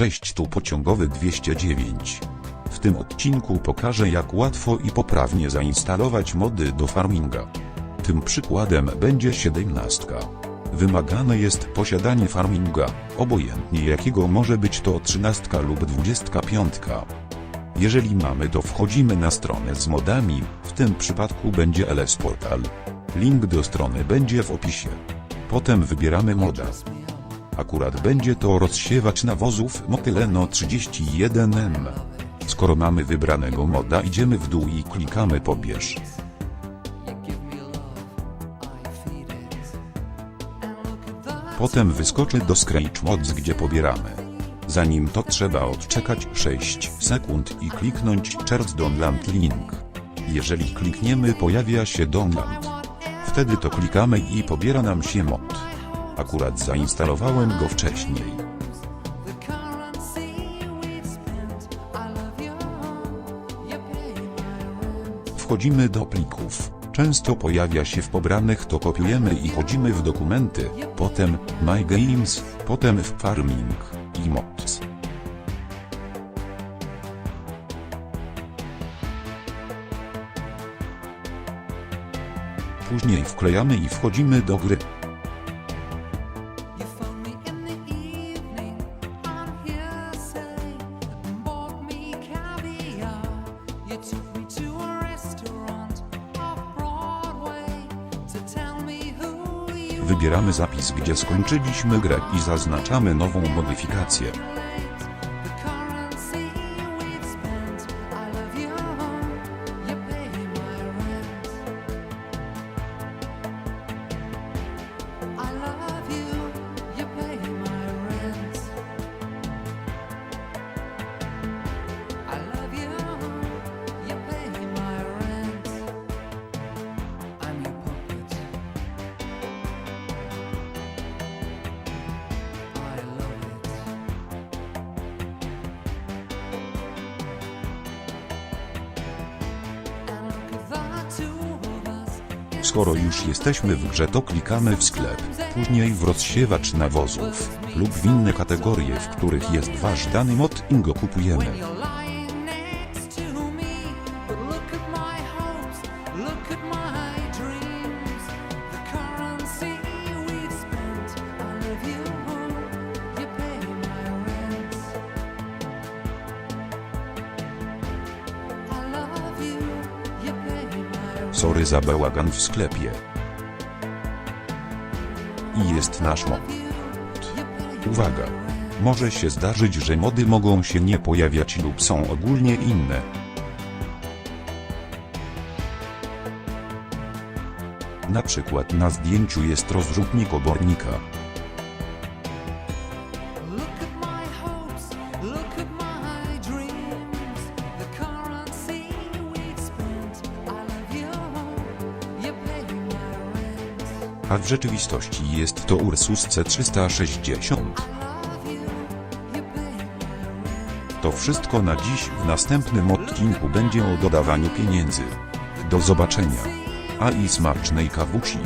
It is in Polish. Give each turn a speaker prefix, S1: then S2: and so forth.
S1: Cześć tu pociągowy 209. W tym odcinku pokażę jak łatwo i poprawnie zainstalować mody do farminga. Tym przykładem będzie 17. Wymagane jest posiadanie farminga, obojętnie jakiego może być to 13 lub 25. Jeżeli mamy to wchodzimy na stronę z modami, w tym przypadku będzie LS Portal. Link do strony będzie w opisie. Potem wybieramy moda. Akurat będzie to rozsiewacz nawozów Motyleno 31M. Skoro mamy wybranego moda idziemy w dół i klikamy pobierz. Potem wyskoczy do Scratch Mods gdzie pobieramy. Zanim to trzeba odczekać 6 sekund i kliknąć Charts Download Link. Jeżeli klikniemy pojawia się download. Wtedy to klikamy i pobiera nam się mod. Akurat zainstalowałem go wcześniej. Wchodzimy do plików. Często pojawia się w pobranych to kopiujemy i chodzimy w dokumenty, potem My Games, potem w Farming i Mods. Później wklejamy i wchodzimy do gry. Wybieramy zapis gdzie skończyliśmy grę i zaznaczamy nową modyfikację. Skoro już jesteśmy w grze to klikamy w sklep, później w rozsiewacz nawozów, lub w inne kategorie w których jest wasz dany mod i go kupujemy. Sorry za bałagan w sklepie. I jest nasz mod. Uwaga! Może się zdarzyć, że mody mogą się nie pojawiać lub są ogólnie inne. Na przykład na zdjęciu jest rozrzutnik obornika. A w rzeczywistości jest to Ursus C360.
S2: I love you. You pay my rent.
S1: To wszystko na dziś, w następnym odcinku będzie o dodawaniu pieniędzy. Do zobaczenia. A i smacznej kawusi.